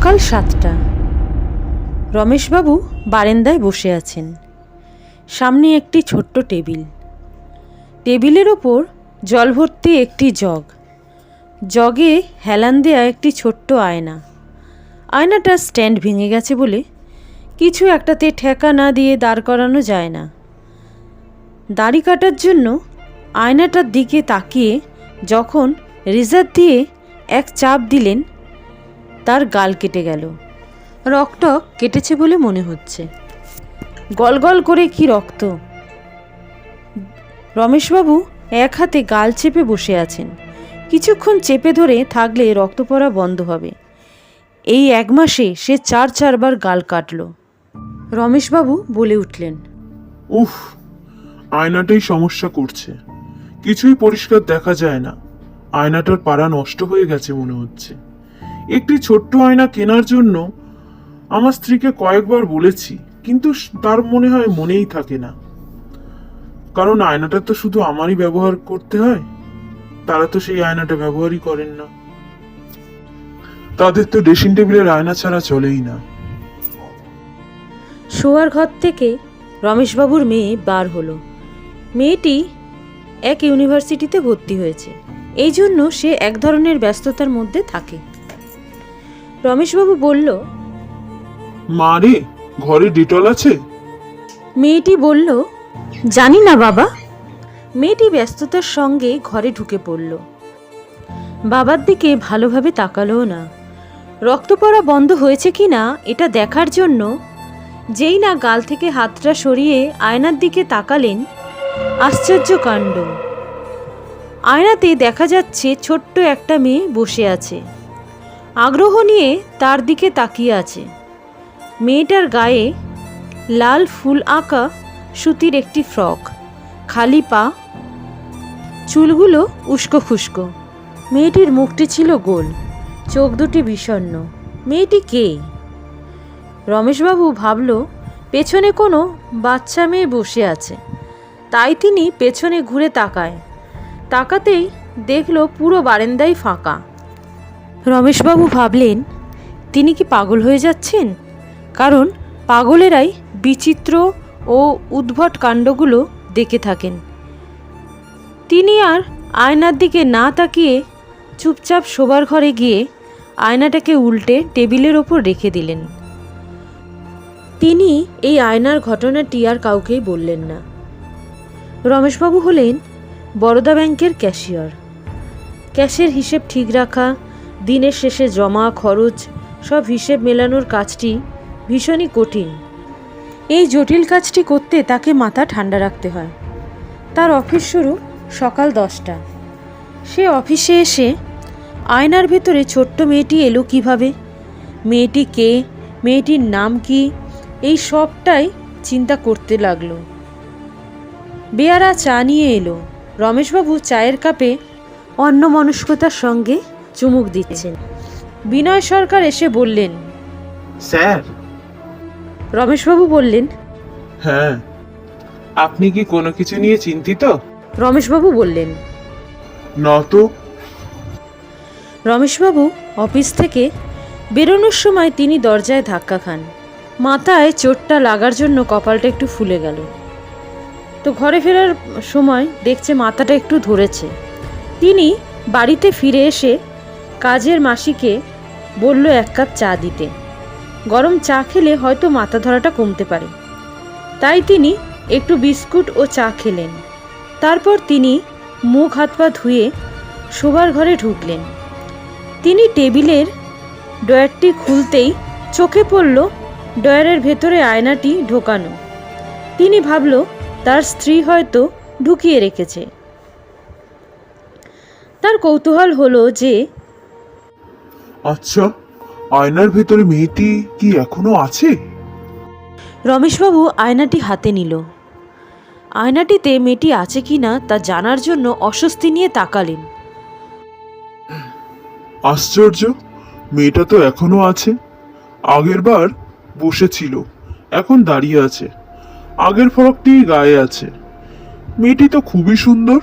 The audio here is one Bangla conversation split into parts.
সকাল সাতটা। রমেশবাবু বারেন্দায় বসে আছেন। সামনে একটি ছোট্ট টেবিল। টেবিলের ওপর জল ভর্তি একটি জগ। জগে হেলান দেয়া একটি ছোট্ট আয়না। আয়নাটার স্ট্যান্ড ভেঙে গেছে বলে কিছু একটাতে ঠেকা না দিয়ে দাঁড় করানো যায় না। দাড়ি কাটার জন্য আয়নাটার দিকে তাকিয়ে যখন রেজার দিয়ে এক চাপ দিলেন তার গাল কেটে গেল। রক্টক কেটেছে বলে মনে হচ্ছে। গলগল করে কি রক্ত? রমেশবাবু এক হাতে গাল চেপে বসে আছেন। কিছুক্ষণ চেপে ধরে থাকলে রক্ত পড়া বন্ধ হবে। এই এক মাসে সে চার চারবার গাল কাটল। রমেশবাবু বলে উঠলেন, উফ, আয়নাটাই সমস্যা করছে। কিছুই পরিষ্কার দেখা যায় না। আয়নাটার পাড়া নষ্ট হয়ে গেছে মনে হচ্ছে। একটি ছোট্ট আয়না কেনার জন্য আমার স্ত্রীকে কয়েকবার বলেছি, কিন্তু তার মনে হয় মনেই থাকে না। কারণ আয়নাটা তো শুধু আমারই ব্যবহার করতে হয়, তারা তো সেই আয়নাটা ব্যবহারই করেন না। তাদের তো ড্রেসিং টেবিলের আয়না ছাড়া চলেই না। শোয়ার ঘর থেকে রমেশবাবুর মেয়ে বার হলো। মেয়েটি এক ইউনিভার্সিটিতে ভর্তি হয়েছে। এই জন্য সে এক ধরনের ব্যস্ততার মধ্যে থাকে। রমেশবাবু বলল মা রে ঘরে ডিটল আছে? মেয়েটি বলল জানি না বাবা। মেয়েটি ব্যস্ততার সঙ্গে ঘরে ঢুকে পড়ল। বাবার দিকে ভালোভাবে তাকালোও না। রক্ত পড়া বন্ধ হয়েছে কি না এটা দেখার জন্য যেই না গাল থেকে হাতটা সরিয়ে আয়নার দিকে তাকালেন আশ্চর্য কাণ্ড। আয়নাতে দেখা যাচ্ছে ছোট্ট একটা মেয়ে বসে আছে। আগ্রহ নিয়ে তার দিকে তাকিয়ে আছে। মেয়েটার গায়ে লাল ফুল আঁকা সুতির একটি ফ্রক, খালি পা, চুলগুলো উস্কো খুস্কো। মেয়েটির মুখটি ছিল গোল, চোখ দুটি বিষণ্ণ। মেয়েটি কে? রমেশবাবু ভাবল, পেছনে কোনো বাচ্চা মেয়ে বসে আছে। তাই তিনি পেছনে ঘুরে তাকায়। তাকাতেই দেখল পুরো বারেন্দাই ফাঁকা। রমেশবাবু ভাবলেন, তিনি কি পাগল হয়ে যাচ্ছেন? কারণ পাগলেরাই বিচিত্র ও উদ্ভট কাণ্ডগুলো দেখে থাকেন। তিনি আর আয়নার দিকে না তাকিয়ে চুপচাপ শোবার ঘরে গিয়ে আয়নাটাকে উল্টে টেবিলের ওপর রেখে দিলেন। তিনি এই আয়নার ঘটনাটি আর কাউকেই বললেন না। রমেশবাবু হলেন বরোদা ব্যাংকের ক্যাশিয়ার। ক্যাশের হিসেব ঠিক রাখা দিনের শেষে জমা, খরচ, সব হিসেব মেলানোর কাজটি ভীষণই কঠিন। এই জটিল কাজটি করতে তাকে মাথা ঠান্ডা রাখতে হয়। তার অফিস শুরু সকাল দশটা। সে অফিসে এসে আয়নার ভেতরে ছোট্ট মেয়েটি এলো কীভাবে? মেয়েটি কে? মেয়েটির নাম কি? এই সবটাই চিন্তা করতে লাগল। বেয়ারা চা নিয়ে এলো। রমেশবাবু চায়ের কাপে অন্য মনস্কতার সঙ্গে চুমুক দিচ্ছেন। বিনয় সরকার এসে বললেন স্যার। রমেশবাবু বললেন হ্যাঁ। আপনি কি কোনো কিছু নিয়ে চিন্তিত? রমেশবাবু বললেন নত রমেশবাবু অফিস থেকে বেরোনোর সময় তিনি দরজায় ধাক্কা খান। মাথায় চোটটা লাগার জন্য কপালটা একটু ফুলে গেল। তো ঘরে ফেরার সময় দেখছে মাথাটা একটু ধরেছে। তিনি বাড়িতে ফিরে এসে কাজের মাসিকে বলল এক কাপ চা দিতে। গরম চা খেলে হয়তো মাথা ধরাটা কমতে পারে। তাই তিনি একটু বিস্কুট ও চা খেলেন। তারপর তিনি মুখ হাত পা ধুয়ে শোবার ঘরে ঢুকলেন। তিনি টেবিলের ডয়ারটি খুলতেই চোখে পড়ল ডয়ারের ভেতরে আয়নাটি ঢোকানো। তিনি ভাবল, তার স্ত্রী হয়তো ঢুকিয়ে রেখেছে। তার কৌতূহল হলো যে আচ্ছা আয়নার ভেতরে মেয়েটি কি এখনও আছে? রমেশবাবু আয়নাটি হাতে নিল। আয়নাটিতে মেয়েটি আছে কি না তা জানার জন্য অস্বস্তি নিয়ে তাকালেন। আশ্চর্য মেয়েটা তো এখনও আছে। আগের বার বসেছিল এখন দাঁড়িয়ে আছে। আগের ফরকটি গায়ে আছে। মেয়েটি তো খুবই সুন্দর।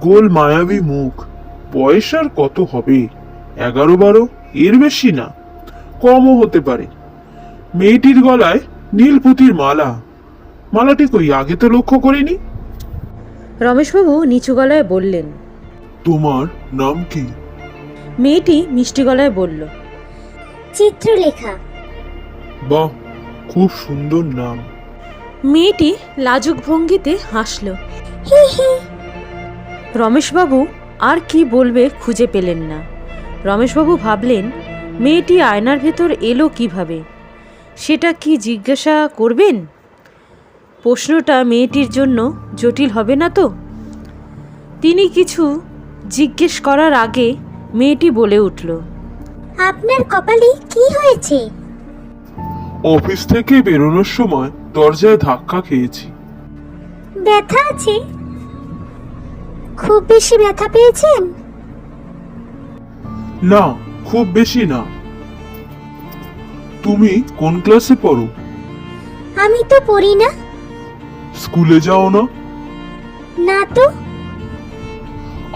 গোল মায়াবী মুখ বয়স আর কত হবে? এগারো বারো এর বেশি না কমও হতে পারে। মেয়েটির গলায় নীল পুঁতির মালা। মালাটি কই আগে তো লক্ষ্য করিনি? রমেশবাবু নিচু গলায় বললেন তোমার নাম কি? মেয়েটি মিষ্টি গলায় বলল চিত্রলেখা। বাহ খুব সুন্দর নাম। মেয়েটি লাজুক ভঙ্গিতে হাসল। রমেশবাবু আর কি বলবে খুঁজে পেলেন না। রমেশবাবু ভাবলেন মেয়েটি আয়নার ভেতর এলো কীভাবে? সেটা কি জিজ্ঞাসা করবেন? প্রশ্নটা মেয়েটির জন্য জটিল হবে না তো? তিনি কিছু জিজ্ঞেস করার আগে মেয়েটি বলে উঠল আপনার কপালে কি হয়েছে? অফিস থেকে বেরোনোর সময় দরজায় ধাক্কা খেয়েছি। ব্যথা আছে? খুব বেশি ব্যথা পেয়েছেন? না খুব বেশি না। তুমি কোন ক্লাসে পড়ো? আমি তো পড়ি না। স্কুলে যাও না? না তো।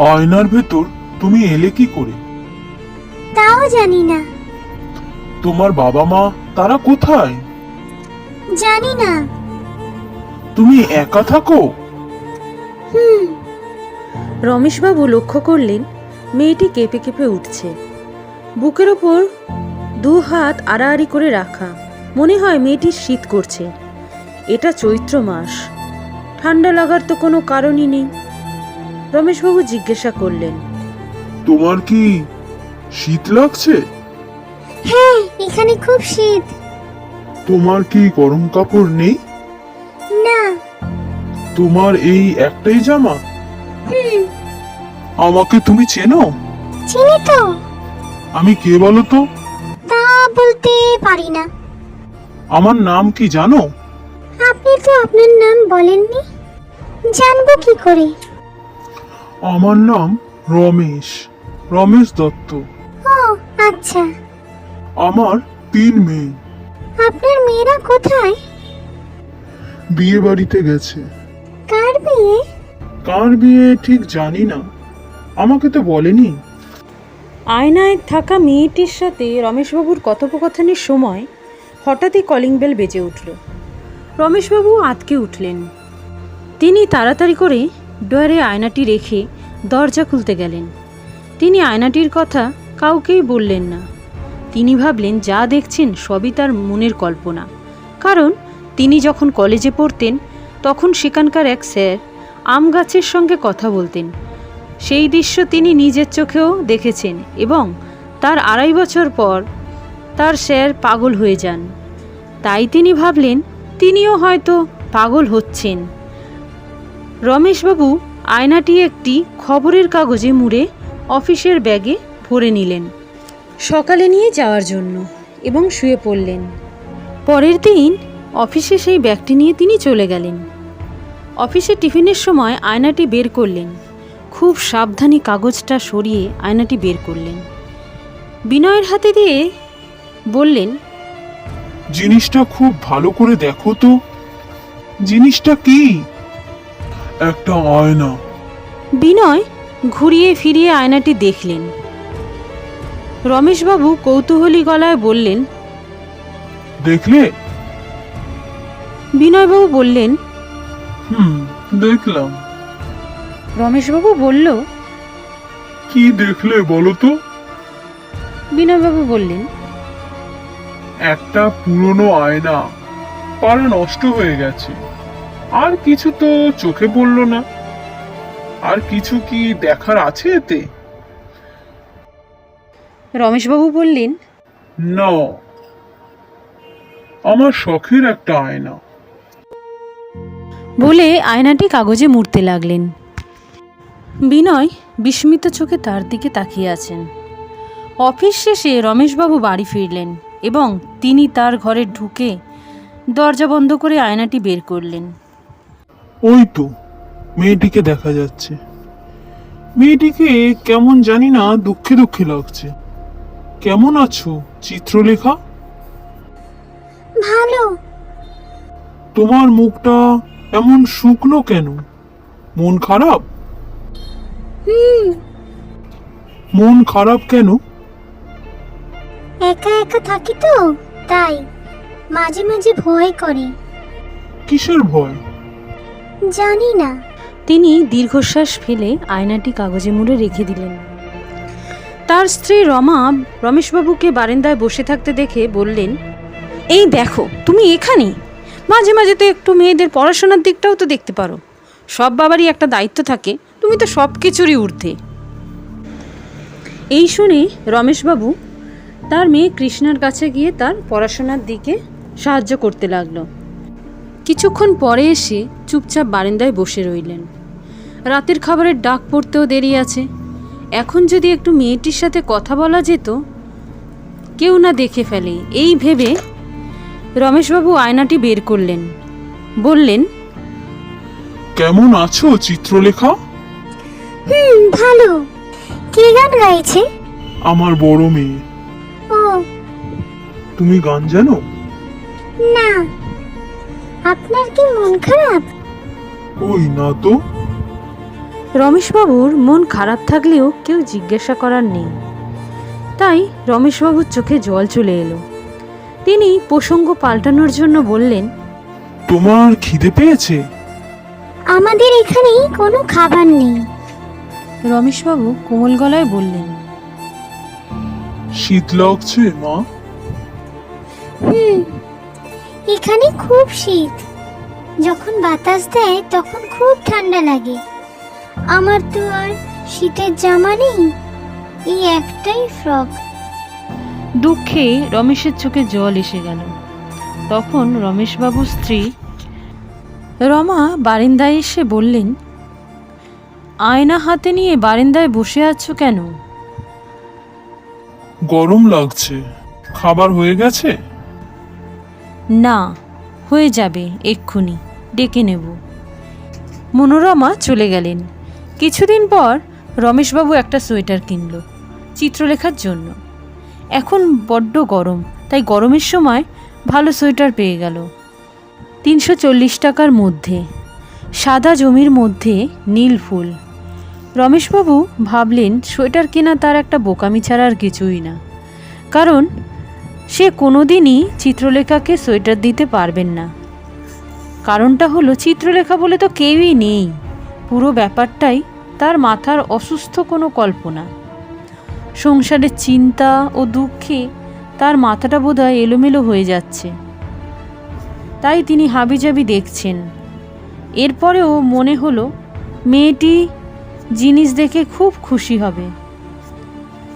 আয়নার ভেতর তুমি এলে কি করে? তাও জানি না। তোমার বাবা মা তারা কোথায়? জানি না। তুমি একা থাকো? হুম। রমেশবাবু লক্ষ্য করলেন মেয়েটি কেঁপে কেঁপে উঠছে। বুকের ওপর দু হাত আড়াআড়ি করে রাখা। মনে হয় মেয়েটির শীত করছে। এটা চৈত্র মাস। ঠান্ডা লাগার তো কোনো কারণই নেই। রমেশবাবু জিজ্ঞাসা করলেন তোমার কি শীত লাগছে? হ্যাঁ এখানে খুব শীত। তোমার কি গরম কাপড় নেই? না। তোমার এই একটাই জামা? হুম। আমাকে তুমি চেনো? চিনি তো। আমি কে বলো তো? তা বলতে পারি না। আমার নাম কি জানো? আপনি তো আপনার নাম বলেননি। জানব কি করে? আমার নাম রমেশ রমেশ দত্ত। ও আচ্ছা। আমার তিন মেয়ে। আপনার মেয়েরা কোথায়? বিয়ে বাড়িতে গেছে। কার বিয়ে? কার বিয়ে ঠিক জানি না। আমাকে তো বলেনি। আয়নায় থাকা মেয়েটির সাথে রমেশবাবুর কথোপকথনের সময় হঠাৎই কলিং বেল বেজে উঠল। রমেশবাবু আতকে উঠলেন। তিনি তাড়াতাড়ি করে ডয়ারে আয়নাটি রেখে দরজা খুলতে গেলেন। তিনি আয়নাটির কথা কাউকেই বললেন না। তিনি ভাবলেন, যা দেখছেন সবই তার মনের কল্পনা। কারণ তিনি যখন কলেজে পড়তেন, তখন সেখানকার এক স্যার আম গাছের সঙ্গে কথা বলতেন। সেই দৃশ্য তিনি নিজের চোখেও দেখেছেন এবং তার আড়াই বছর পর তার স্যার পাগল হয়ে যান। তাই তিনি ভাবলেন, তিনিও হয়তো পাগল হচ্ছেন। রমেশবাবু আয়নাটি একটি খবরের কাগজে মুড়ে অফিসের ব্যাগে ভরে নিলেন। সকালে নিয়ে যাওয়ার জন্য এবং শুয়ে পড়লেন। পরের দিন অফিসে সেই ব্যাগটি নিয়ে তিনি চলে গেলেন। অফিসে টিফিনের সময় আয়নাটি বের করলেন। খুব সাবধানী কাগজটা সরিয়ে আয়নাটি বের করলেন। বিনয়ের হাতে দিয়ে বললেন জিনিসটা খুব ভালো করে দেখো তো। জিনিসটা কি? একটা আয়না। বিনয় ঘুরিয়ে ফিরিয়ে আয়নাটি দেখলেন। রমেশবাবু কৌতূহলী গলায় বললেন দেখলে? বিনয়বাবু বললেন হুম দেখলাম। রমেশবাবু বলল কি দেখলে বলো তো? বিনয়বাবু বললেন একটা পুরনো আয়না পাড়া নষ্ট হয়ে গেছে। আর কিছু তো চোখে পড়ল না। আর কিছু কি দেখার আছে এতে? রমেশবাবু বললেন না আমার শখের একটা আয়না। বলে আয়নাটি কাগজে মুড়তে লাগলেন। বিনয় বিস্মিত চোখে তার দিকে তাকিয়ে আছেন। অফিস শেষে রমেশবাবু বাড়ি ফিরলেন এবং তিনি তার ঘরে ঢুকে দরজা বন্ধ করে আয়নাটি বের করলেন। ওই তো মেয়েটিকে দেখা যাচ্ছে। মেয়েটিকে কেমন জানি না দুঃখে দুঃখে লাগছে। কেমন আছো চিত্রলেখা? ভালো। তোমার মুখটা এমন শুকনো কেন? মন খারাপ? মন খারাপ কেন? একা একা থাকি তো তাই মাঝে মাঝে ভয় করে। কিসের ভয়? জানি না। তিনি দীর্ঘশ্বাস ফেলে আয়নাটি কাগজে মুড়ে রেখে দিলেন। তার স্ত্রী রমা রমেশবাবুকে বারান্দায় বসে থাকতে দেখে বললেন এই দেখো তুমি এখানে? মাঝে মাঝে তো একটু মেয়েদের পড়াশোনার দিকটাও তো দেখতে পারো। সব বাবারই একটা দায়িত্ব থাকে তুমি তো সব কিছুরই ঊর্ধ্বে। এই শুনে রমেশবাবু তার মেয়ে কৃষ্ণার কাছে গিয়ে তার পড়াশোনার দিকে সাহায্য করতে লাগল। কিছুক্ষণ পরে এসে চুপচাপ বারান্দায় বসে রইলেন। রাতের খাবারের ডাক পড়তেও দেরি আছে। এখন যদি একটু মেয়েটির সাথে কথা বলা যেত, কেউ না দেখে ফেলে। এই ভেবে রমেশবাবু আয়নাটি বের করলেন। বললেন, কেমন আছো, চিত্রলেখা? হুম ভালো। কে গান গাইছে? আমার বড় মেয়ে। ও। তুমি গান জানো? না। আপনার কি মন খারাপ? ওই না তো। রমেশবাবুর মন খারাপ থাকলেও কেউ জিজ্ঞাসা করার নেই। তাই রমেশবাবুর চোখে জল চলে এলো। তিনি প্রসঙ্গ পাল্টানোর জন্য বললেন তোমার খিদে পেয়েছে? আমাদের এখানে কোনো খাবার নেই। রমেশবাবু কোমল গলায় বললেন শীত লাগছে মা? হুম এখানে খুব শীত। যখন বাতাস দেয় তখন খুব ঠান্ডা লাগে। আমার তো আর শীতের জামা নেই এই একটাই ফ্রক। দুঃখে রমেশের চোখে জল এসে গেল। তখন রমেশবাবুর স্ত্রী রমা বারিন্দায় এসে বললেন আয়না হাতে নিয়ে বারিন্দায় বসে আছো কেন? গরম লাগছে। খাবার হয়ে গেছে? না হয়ে যাবে এক্ষুনি। ডেকে নেব। মনোরমা চলে গেলেন। কিছুদিন পর রমেশবাবু একটা সোয়েটার কিনল চিত্রলেখার জন্য। এখন বড্ড গরম তাই গরমের সময় ভালো সোয়েটার পেয়ে গেল। তিনশো চল্লিশ টাকার মধ্যে সাদা জমির মধ্যে নীল ফুল। রমেশবাবু ভাবলেন, সোয়েটার কেনা তার একটা বোকামি ছাড়া আর কিছুই না। কারণ, সে কোনোদিনই চিত্রলেখাকে সোয়েটার দিতে পারবেন না। কারণটা হলো, চিত্রলেখা বলে তো কেউই নেই। পুরো ব্যাপারটাই তার মাথার অসুস্থ কোনো কল্পনা। সংসারের চিন্তা ও দুঃখে তার মাথাটা বোধহয় এলোমেলো হয়ে যাচ্ছে। তাই তিনি হাবিজাবি দেখছেন। এরপরেও মনে হলো, মেয়েটি জিনিস দেখে খুব খুশি হবে।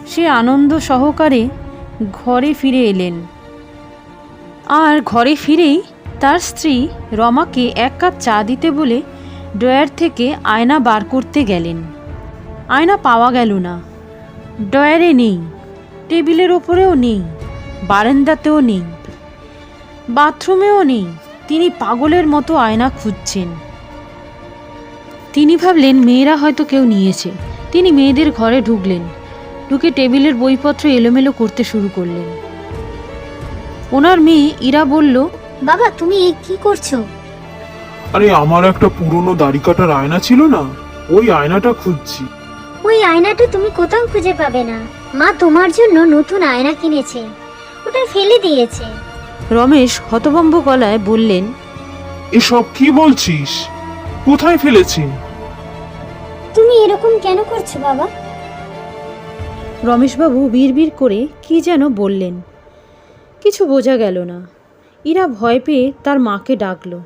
সে আনন্দ সহকারে ঘরে ফিরে এলেন। আর ঘরে ফিরেই তার স্ত্রী রমাকে এক কাপ চা দিতে বলে ড্রয়ার থেকে আয়না বার করতে গেলেন। আয়না পাওয়া গেল না। ড্রয়ারে নেই, টেবিলের ওপরেও নেই, বারান্দাতেও নেই, বাথরুমেও নেই, তিনি পাগলের মতো আয়না খুঁজছেন। তিনি ভাবলেন মেয়েরা হয়তো কেউ নিয়েছে। তিনি মেয়েদের ঘরে ঢুকলেন। ঢুকে টেবিলের বইপত্র এলোমেলো করতে শুরু করলেন। ওনার মেয়ে ইরা বলল বাবা তুমি এ কি করছ? আরে আমার একটা পুরনো দাড়ি কাটার আয়না ছিল না? ওই আয়নাটা খুঁজছি। ওই আয়নাটা তুমি কোথাও খুঁজে পাবে না। মা তোমার জন্য নতুন আয়না কিনেছে। ওটা ফেলে দিয়েছে। রমেশ হতভম্ব গলায় বললেন এসব কি বলছিস? কোথায় ফেলেছি? তুমি এরকম কেন করছ বাবা? রমেশবাবু বিড়বিড় করে কি যেন বললেন। কিছু বোঝা গেল না। ইরা ভয় পেয়ে তার মাকে ডাকল।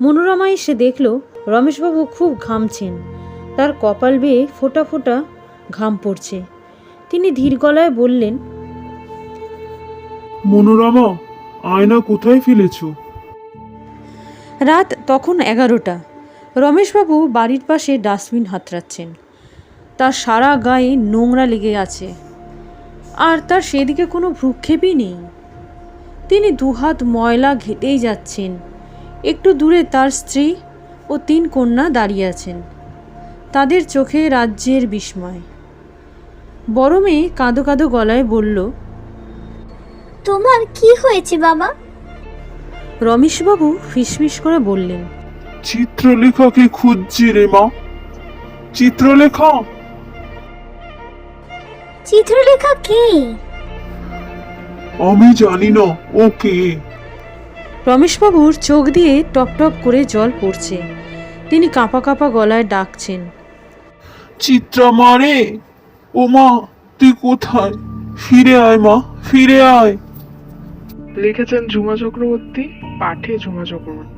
মনোরমা এসে দেখল রমেশবাবু খুব ঘামছেন। তার কপাল বেয়ে ফোটা ফোটা ঘাম পড়ছে। তিনি ধীর গলায় বললেন মনোরমা আয়না কোথায় ফেলেছো? রাত তখন এগারোটা। রমেশবাবু বাড়ির পাশে ডাস্টবিন হাতড়াচ্ছেন। তার সারা গায়ে নোংরা লেগে আছে। আর তার সেদিকে কোনো ভ্রুক্ষেপই নেই। তিনি দুহাত ময়লা ঘেটেই যাচ্ছেন। একটু দূরে তার স্ত্রী ও তিন কন্যা দাঁড়িয়ে আছেন। তাদের চোখে রাজ্যের বিস্ময়। বড় মেয়ে কাঁদো কাঁদো গলায় বলল তোমার কি হয়েছে বাবা? রমেশবাবু ফিসফিস করে বললেন চিত্রলেখাকে খুঁজছি রে মা। চিত্রলেখা? চিত্রলেখা কে? আমি জানি না ও কে? রমেশবাবুর চোখ দিয়ে টপ টপ করে জল পড়ছে। তিনি কাঁপা কাঁপা গলায় ডাকছেন। চিত্রা মা রে! ও মা তুই কোথায়? ফিরে আয় মা ফিরে আয়। লিখেছেন ঝুমা চক্রবর্তী পাঠে ঝুমা চক্রবর্তী।